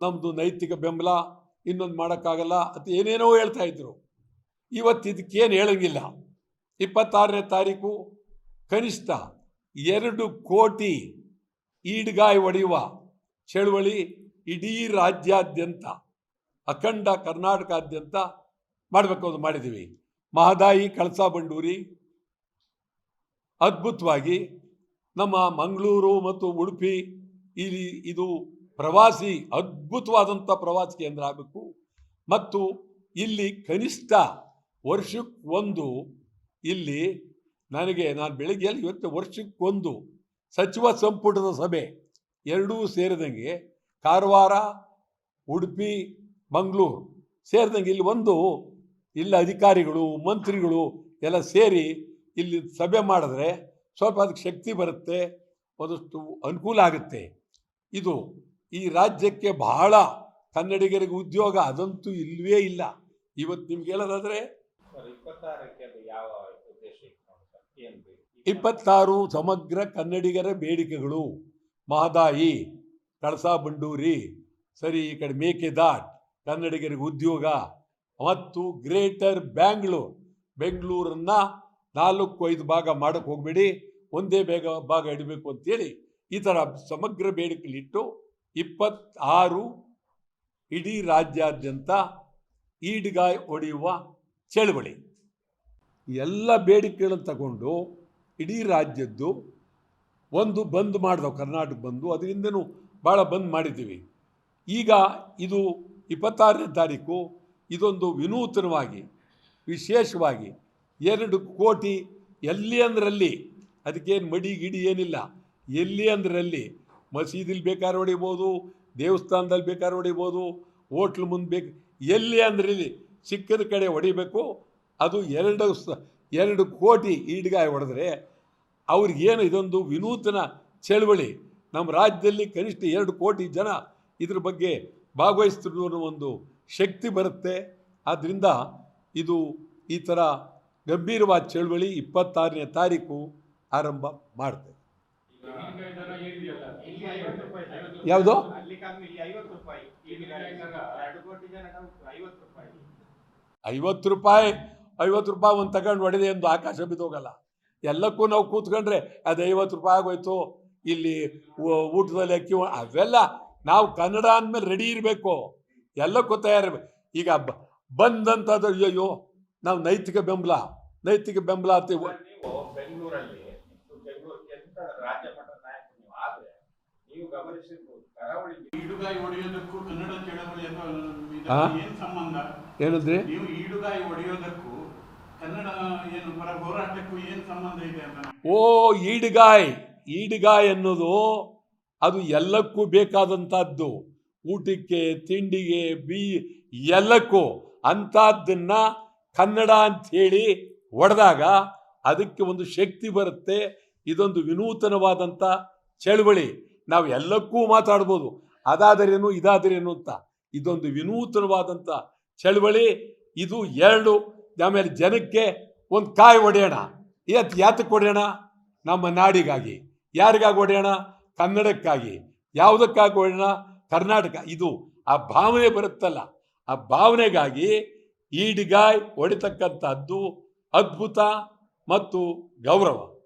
ನಮ್ಮದು ನೈತಿಕ ಬೆಂಬಲ ಇನ್ನೊಂದು ಮಾಡೋಕ್ಕಾಗಲ್ಲ ಅಂತ ಏನೇನೋ ಹೇಳ್ತಾ ಇದ್ರು. ಇವತ್ತು ಇದಕ್ಕೇನು ಹೇಳಂಗಿಲ್ಲ. ಇಪ್ಪತ್ತಾರನೇ ತಾರೀಕು ಕನಿಷ್ಠ ಎರಡು ಕೋಟಿ ಈಡ್ಗಾಯಿ ಒಡೆಯುವ ಚಳುವಳಿ ಇಡೀ ರಾಜ್ಯಾದ್ಯಂತ, ಅಖಂಡ ಕರ್ನಾಟಕಾದ್ಯಂತ ಮಾಡಬೇಕು ಅಂತ ಮಾಡಿದ್ದೀವಿ ಮಹದಾಯಿ, ಕಳಸಾ ಬಂಡೂರಿ ಅದ್ಭುತವಾಗಿ ನಮ್ಮ ಮಂಗಳೂರು ಮತ್ತು ಉಡುಪಿ ಇಲ್ಲಿ ಇದು ಪ್ರವಾಸಿ ಅದ್ಭುತವಾದಂಥ ಪ್ರವಾಸಿ ಕೇಂದ್ರ ಆಗಬೇಕು. ಮತ್ತು ಇಲ್ಲಿ ಕನಿಷ್ಠ ವರ್ಷಕ್ಕೊಂದು ಇಲ್ಲಿ ನನಗೆ ನಾನು ಬೆಳಿಗ್ಗೆ ಇವತ್ತು ವರ್ಷಕ್ಕೊಂದು ಸಚಿವ ಸಂಪುಟದ ಸಭೆ ಎರಡೂ ಸೇರಿದಂಗೆ ಕಾರವಾರ, ಉಡುಪಿ, ಮಂಗಳೂರು ಸೇರಿದಂಗೆ ಇಲ್ಲಿ ಒಂದು ಇಲ್ಲಿ ಅಧಿಕಾರಿಗಳು, ಮಂತ್ರಿಗಳು ಎಲ್ಲ ಸೇರಿ ಇಲ್ಲಿ ಸಭೆ ಮಾಡಿದ್ರೆ ಸ್ವಲ್ಪ ಅದಕ್ಕೆ ಶಕ್ತಿ ಬರುತ್ತೆ, ಒಂದಷ್ಟು ಅನುಕೂಲ ಆಗುತ್ತೆ. ಇದು ಈ ರಾಜ್ಯಕ್ಕೆ ಬಹಳ ಕನ್ನಡಿಗರಿಗೆ ಉದ್ಯೋಗ ಅದಂತೂ ಇಲ್ವೇ ಇಲ್ಲ. ಇವತ್ತು ನಿಮ್ಗೆ ಹೇಳೋದಾದ್ರೆ? ಇಪ್ಪತ್ತಾರು ಸಮಗ್ರ ಕನ್ನಡಿಗರ ಬೇಡಿಕೆಗಳು. ಮಹದಾಯಿ ಕಳಸಾ ಬಂಡೂರಿ ಸರಿ ಈ ಕಡೆ ಮೇಕೆದಾಟ್ ಕನ್ನಡಿಗರಿಗೆ ಉದ್ಯೋಗ. ಮತ್ತು ಗ್ರೇಟರ್ ಬ್ಯಾಂಗ್ಳೂರ್. ಬೆಂಗಳೂರನ್ನ ನಾಲ್ಕು ಐದು ಭಾಗ ಮಾಡಕ್ಕೆ ಹೋಗಬೇಡಿ. ಒಂದೇ ಬೇಗ ಭಾಗ ಇಡಬೇಕು ಅಂತೇಳಿ ಈ ಥರ ಸಮಗ್ರ ಬೇಡಿಕೆಲಿಟ್ಟು ಇಪ್ಪತ್ತಾರು ಇಡೀ ರಾಜ್ಯಾದ್ಯಂತ ಈಡ್ಗಾಯ್ ಹೊಡೆಯುವ ಚಳವಳಿ. ಎಲ್ಲ ಬೇಡಿಕೆಗಳನ್ನು ತಗೊಂಡು ಇಡೀ ರಾಜ್ಯದ್ದು ಒಂದು ಬಂದ್ ಮಾಡಿದವು ಕರ್ನಾಟಕ ಬಂದು ಅದರಿಂದನೂ ಭಾಳ ಬಂದ್ ಮಾಡಿದ್ದೀವಿ. ಈಗ ಇದು ಇಪ್ಪತ್ತಾರನೇ ತಾರೀಕು, ಇದೊಂದು ವಿನೂತನವಾಗಿ, ವಿಶೇಷವಾಗಿ ಎರಡು ಕೋಟಿ ಎಲ್ಲಿ ಅಂದ್ರಲ್ಲಿ, ಅದಕ್ಕೇನು ಮಡಿ ಗಿಡಿ ಏನಿಲ್ಲ, ಎಲ್ಲಿ ಅಂದ್ರಲ್ಲಿ ಮಸೀದಿಲಿ ಬೇಕಾದ್ರೆ ಹೊಡಿಬೋದು, ದೇವಸ್ಥಾನದಲ್ಲಿ ಬೇಕಾದ್ರೆ ಹೊಡಿಬೋದು, ಹೋಟ್ಲ್ ಮುಂದೆ ಬೇಕು, ಎಲ್ಲಿ ಅಂದ್ರಲ್ಲಿ ಸಿಕ್ಕದ ಕಡೆ ಹೊಡಿಬೇಕು. ಅದು ಎರಡು ಸ, ಎರಡು ಕೋಟಿ ಈಡ್ಗಾಯಿ ಹೊಡೆದ್ರೆ ಅವ್ರಿಗೇನು ಇದೊಂದು ವಿನೂತನ ಚಳವಳಿ. ನಮ್ಮ ರಾಜ್ಯದಲ್ಲಿ ಕನಿಷ್ಠ ಎರಡು ಕೋಟಿ ಜನ ಇದ್ರ ಬಗ್ಗೆ ಭಾಗವಹಿಸ್ತಿರೋ ಅನ್ನೋ ಒಂದು ಶಕ್ತಿ ಬರುತ್ತೆ. ಆದ್ದರಿಂದ ಇದು ಈ ಥರ ಗಂಭೀರವಾದ ಚಳವಳಿ ಇಪ್ಪತ್ತಾರನೇ ತಾರೀಕು ಆರಂಭ ಮಾಡ್ತೇವೆ ಇಲ್ಲಿ ಐವತ್ತು ರೂಪಾಯಿ ಸರ್. ಯಾವುದು? ಐವತ್ತು ರೂಪಾಯಿ. ಐವತ್ತು ರೂಪಾಯಿ. ಒಂದು ತಗೊಂಡು ಹೊಡೆದೆ ಎಂದು ಆಕಾಶ ಬಿದ್ದೋಗಲ್ಲ ಎಲ್ಲಕ್ಕೂ ನಾವು ಕೂತ್ಕೊಂಡ್ರೆ ಅದು ಐವತ್ತು ರೂಪಾಯಿ ಆಗೋಯ್ತು. ಇಲ್ಲಿ ಊಟದಲ್ಲಿ ಅಕ್ಕಿ ಅವೆಲ್ಲ ನಾವು ಕನ್ನಡ ಅಂದಮೇಲೆ ರೆಡಿ ಇರಬೇಕು. ಎಲ್ಲಕ್ಕೂ ತಯಾರಿರ್ಬೇಕು. ಈಗ ಬ ಬಂದಂಥದ್ದು ಅಯ್ಯೋ ನಾವು ನೈತಿಕ ಬೆಂಬಲ ನೈತಿಕ ಬೆಂಬಲ ನೀವು ಬೆಂಗಳೂರಲ್ಲಿ ನೀವು ಗಮನಿಸಿರ್ಬೋದು. ಕರಾವಳಿಗೆ ಈಡುಗಾಯಿ ಹೊಡೆಯೋದಕ್ಕೂ ಕನ್ನಡ ಚಳವಳಿ ಆ? ಏನ್ ಸಂಬಂಧ? ಏನಂದ್ರೆ? ನೀವು ಈಡುಗಾಯಿ ಹೊಡೆಯೋದಕ್ಕೂ ಕನ್ನಡ ಏನು ಪರ ಹೋರಾಟಕ್ಕೂ ಏನ್ ಸಂಬಂಧ ಇದೆ ಅಂತ? ನಾನು- ಓ ಈಡ್ಗಾಯ್. ಈಡಿಗಾಯ್ ಅನ್ನೋದು ಅದು ಎಲ್ಲಕ್ಕೂ ಬೇಕಾದಂಥದ್ದು. ಊಟಕ್ಕೆ ತಿಂಡಿಗೆ ಬಿ ಎಲ್ಲಕ್ಕೂ. ಅಂಥದ್ದನ್ನ ಕನ್ನಡ ಅಂಥೇಳಿ ಹೊಡೆದಾಗ ಅದಕ್ಕೆ ಒಂದು ಶಕ್ತಿ ಬರುತ್ತೆ. ಇದೊಂದು ವಿನೂತನವಾದಂಥ ಚಳವಳಿ. ನಾವು ಎಲ್ಲಕ್ಕೂ ಮಾತಾಡ್ಬೋದು. ಅದಾದರೇನು, ಇದಾದರೇನು ಅಂತ. ಇದೊಂದು ವಿನೂತನವಾದಂಥ ಚಳವಳಿ. ಇದು ಎರಡು, ಆಮೇಲೆ ಜನಕ್ಕೆ ಒಂದು ಕಾಯಿ ಒಡೆಯೋಣ. ಇವತ್ತು ಯಾತಕ್ಕೆ ಹೊಡೆಯೋಣ ನಮ್ಮ ನಾಡಿಗಾಗಿ. ಯಾರಿಗಾಗಿ ಒಡೆಯೋಣ? ಕನ್ನಡಕ್ಕಾಗಿ. ಯಾವುದಕ್ಕಾಗಿ ಒಡೆಯೋಣ? ಕರ್ನಾಟಕ. ಇದು ಆ ಭಾವನೆ ಬರುತ್ತಲ್ಲ. ಆ ಭಾವನೆಗಾಗಿ ಈಡಿಗಾಯ್ ಹೊಡಿತಕ್ಕಂಥದ್ದು ಅದ್ಭುತ ಮತ್ತು ಗೌರವ.